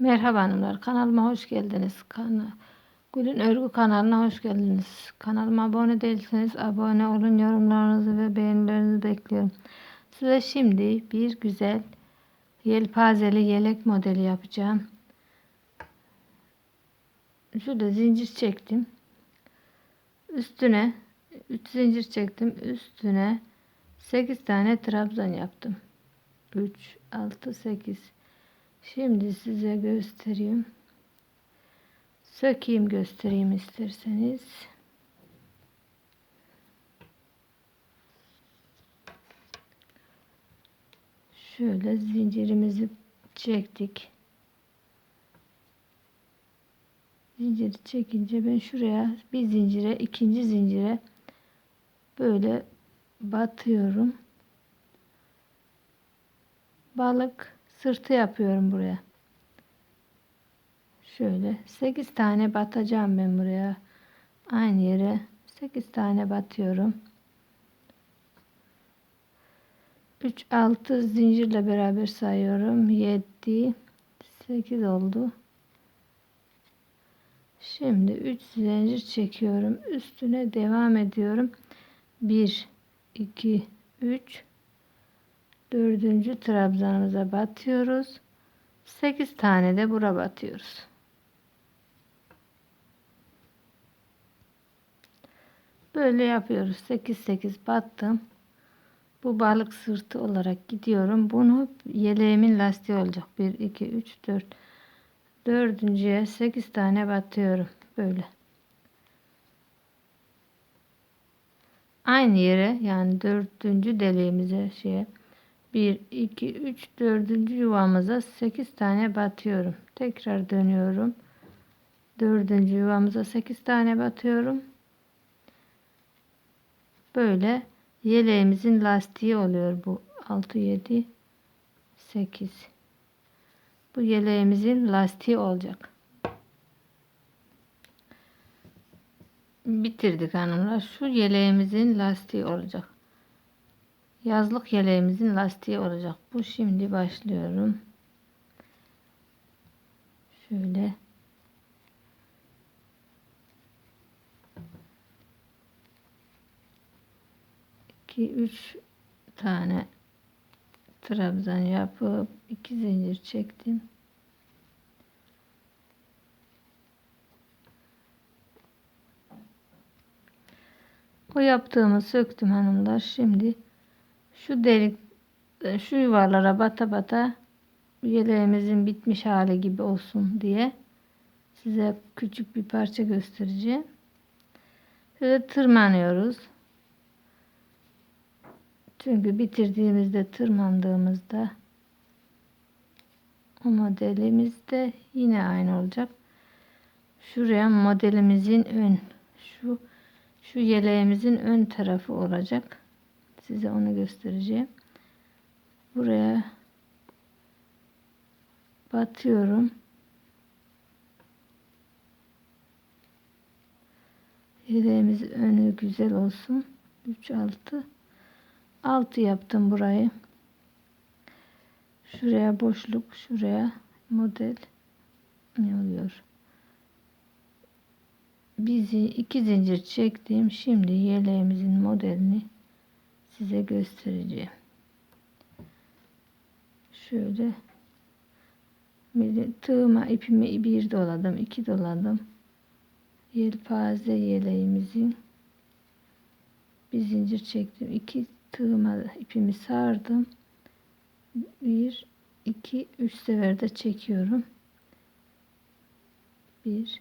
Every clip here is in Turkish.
Merhaba hanımlar, kanalıma hoş geldiniz. Kana Gül'ün Örgü kanalına hoş geldiniz. Kanalıma abone değilseniz abone olun, yorumlarınızı ve beğenilerinizi bekliyorum. Size şimdi bir güzel yelpazeli yelek modeli yapacağım. Şurada zincir çektim. Üstüne 3 zincir çektim. Üstüne 8 tane trabzan yaptım. 3 6 8 Şimdi size göstereyim. Sökeyim göstereyim isterseniz. Şöyle zincirimizi çektik. Zinciri çekince ben şuraya bir zincire ikinci zincire böyle batıyorum. Balık sırtı yapıyorum buraya. Şöyle 8 tane batacağım ben buraya. Aynı yere 8 tane batıyorum. 3 6 zincirle beraber sayıyorum. 7 8 oldu. Şimdi 3 zincir çekiyorum. Üstüne devam ediyorum. 1 2 3 dördüncü trabzanımıza batıyoruz. 8 tane de bura batıyoruz. Böyle yapıyoruz. 8 8 battım. Bu balık sırtı olarak gidiyorum. Bunu yeleğimin lastiği olacak. 1 2 3 4 dördüncüye 8 tane batıyorum. Böyle. Aynı yere yani dördüncü deliğimize şeye 1 2 3 dördüncü yuvamıza 8 tane batıyorum. Tekrar dönüyorum. Dördüncü yuvamıza 8 tane batıyorum. Böyle yeleğimizin lastiği oluyor bu 6 7 8 bu yeleğimizin lastiği olacak bitirdik hanımlar şu yeleğimizin lastiği olacak yazlık yeleğimizin lastiği olacak bu şimdi başlıyorum şöyle 2 3 tane trabzan yapıp iki zincir çektim. O yaptığımı söktüm hanımlar. Şimdi şu delik şu yuvarlara bata bata yeleğimizin bitmiş hali gibi olsun diye size küçük bir parça göstereceğim. Şöyle tırmanıyoruz. Çünkü bitirdiğimizde tırmandığımızda o modelimiz de yine aynı olacak. Şuraya modelimizin ön şu şu yeleğimizin ön tarafı olacak. Size onu göstereceğim. Buraya batıyorum. Yeleğimiz önü güzel olsun. 3 6 6 yaptım burayı. Şuraya boşluk, şuraya model ne oluyor? Bizi iki zincir çektim. Şimdi yeleğimizin modelini size göstereceğim. Şöyle tığıma ipimi bir doladım, iki doladım. Yelpaze yeleğimizin bir zincir çektim. iki tığıma ipimi sardım. Bir, iki, üç seferde çekiyorum. Bir,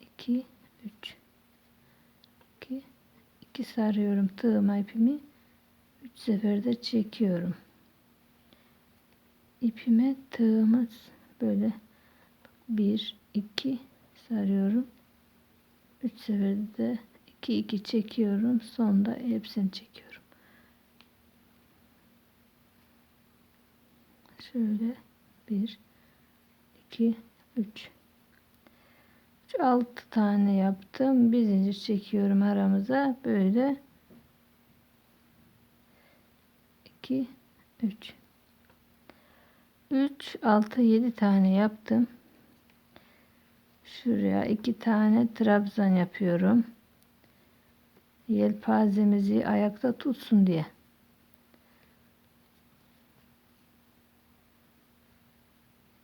iki, üç. İki, iki sarıyorum tığıma ipimi. Üç seferde çekiyorum. İpime tığımız böyle bir, iki sarıyorum. Üç seferde 2 2 çekiyorum. Sonda hepsini çekiyorum. Şöyle 1 2 3 6 tane yaptım. Bir zincir çekiyorum aramıza. Böyle 2 3 3, 6, 7 tane yaptım. Şuraya iki tane trabzan yapıyorum. Yelpazemizi ayakta tutsun diye.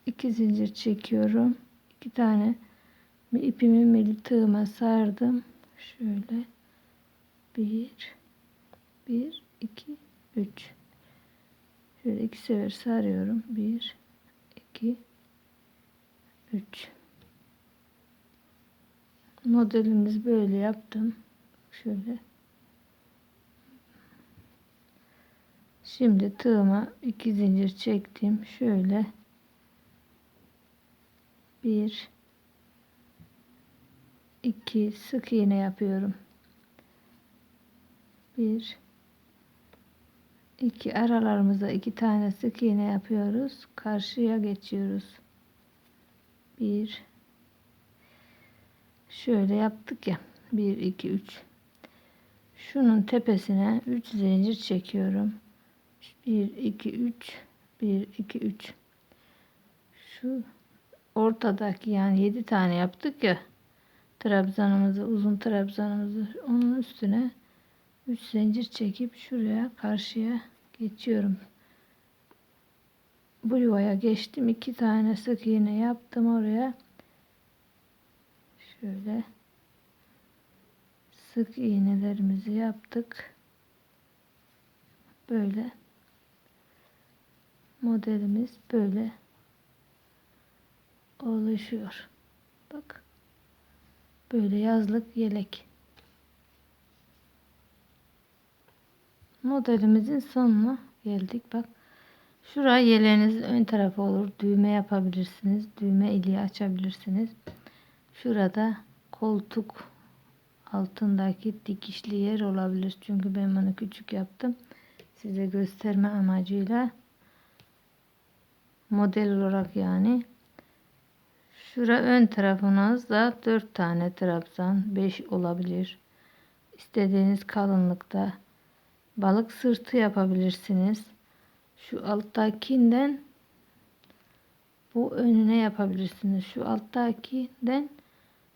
İki zincir çekiyorum. İki tane ipimi mili tığıma sardım. Şöyle bir, bir, iki, üç. Şöyle iki sefer sarıyorum. Bir, iki, üç. Modelimiz böyle yaptım. Şöyle. Şimdi tığıma iki zincir çektim. Şöyle bir iki sık iğne yapıyorum. Bir iki aralarımıza iki tane sık iğne yapıyoruz. Karşıya geçiyoruz. Bir şöyle yaptık ya. Bir iki üç. Şunun tepesine üç zincir çekiyorum. Bir iki üç. Bir iki üç. Şu ortadaki yani yedi tane yaptık ya trabzanımızı uzun trabzanımızı onun üstüne 3 zincir çekip şuraya karşıya geçiyorum. Bu yuvaya geçtim. iki tane sık iğne yaptım oraya. Şöyle sık iğnelerimizi yaptık. Böyle modelimiz böyle oluşuyor. Böyle yazlık yelek. Modelimizin sonuna geldik. Bak. Şuraya yeleğinizin ön tarafı olur. Düğme yapabilirsiniz. Düğme iliği açabilirsiniz. Şurada koltuk altındaki dikişli yer olabilir. Çünkü ben bunu küçük yaptım. Size gösterme amacıyla model olarak yani Şura ön tarafınızda 4 tane trabzan 5 olabilir. İstediğiniz kalınlıkta balık sırtı yapabilirsiniz. Şu alttakinden bu önüne yapabilirsiniz. Şu alttakinden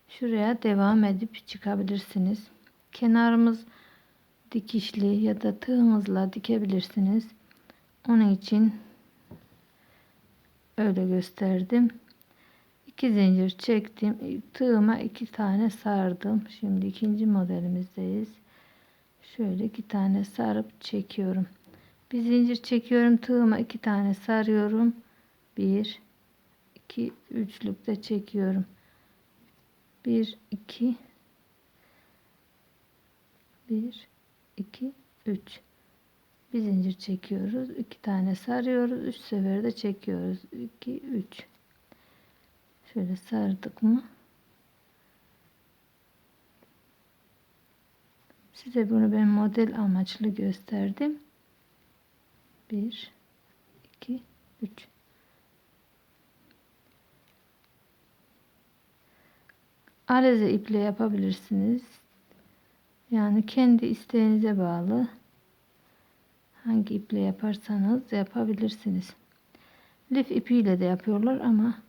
şuraya devam edip çıkabilirsiniz. Kenarımız dikişli ya da tığınızla dikebilirsiniz. Onun için öyle gösterdim. 2 zincir çektim. Tığıma iki tane sardım. Şimdi ikinci modelimizdeyiz. Şöyle iki tane sarıp çekiyorum. Bir zincir çekiyorum. Tığıma iki tane sarıyorum. Bir, iki, üçlükte çekiyorum. Bir, iki, bir, iki, üç. Bir zincir çekiyoruz. iki tane sarıyoruz. Üç seferde çekiyoruz. iki, üç. Şöyle sardık mı? Size bunu ben model amaçlı gösterdim. 1 2 3 Areze iple yapabilirsiniz. Yani kendi isteğinize bağlı. Hangi iple yaparsanız yapabilirsiniz. Lif ipiyle de yapıyorlar ama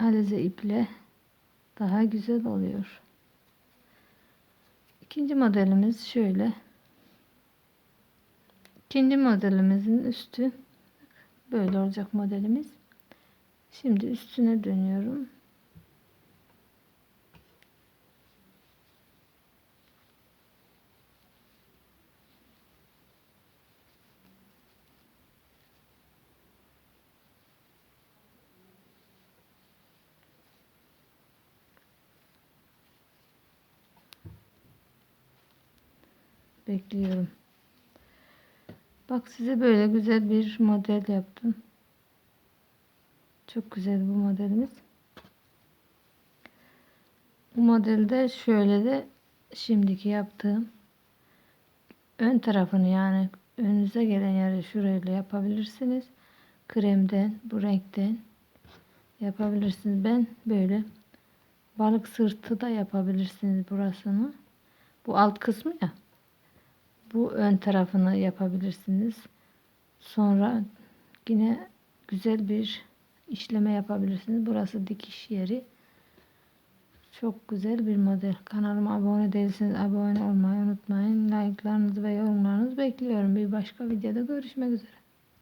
alize iple daha güzel oluyor. İkinci modelimiz şöyle. İkinci modelimizin üstü böyle olacak modelimiz. Şimdi üstüne dönüyorum. Bekliyorum. Bak size böyle güzel bir model yaptım. Çok güzel bu modelimiz. Bu modelde şöyle de şimdiki yaptığım ön tarafını yani önünüze gelen yeri şurayla yapabilirsiniz. Kremden, bu renkten yapabilirsiniz. Ben böyle balık sırtı da yapabilirsiniz burasını. Bu alt kısmı ya bu ön tarafını yapabilirsiniz. Sonra yine güzel bir işleme yapabilirsiniz. Burası dikiş yeri. Çok güzel bir model. Kanalıma abone değilseniz abone olmayı unutmayın. Like'larınızı ve yorumlarınızı bekliyorum. Bir başka videoda görüşmek üzere.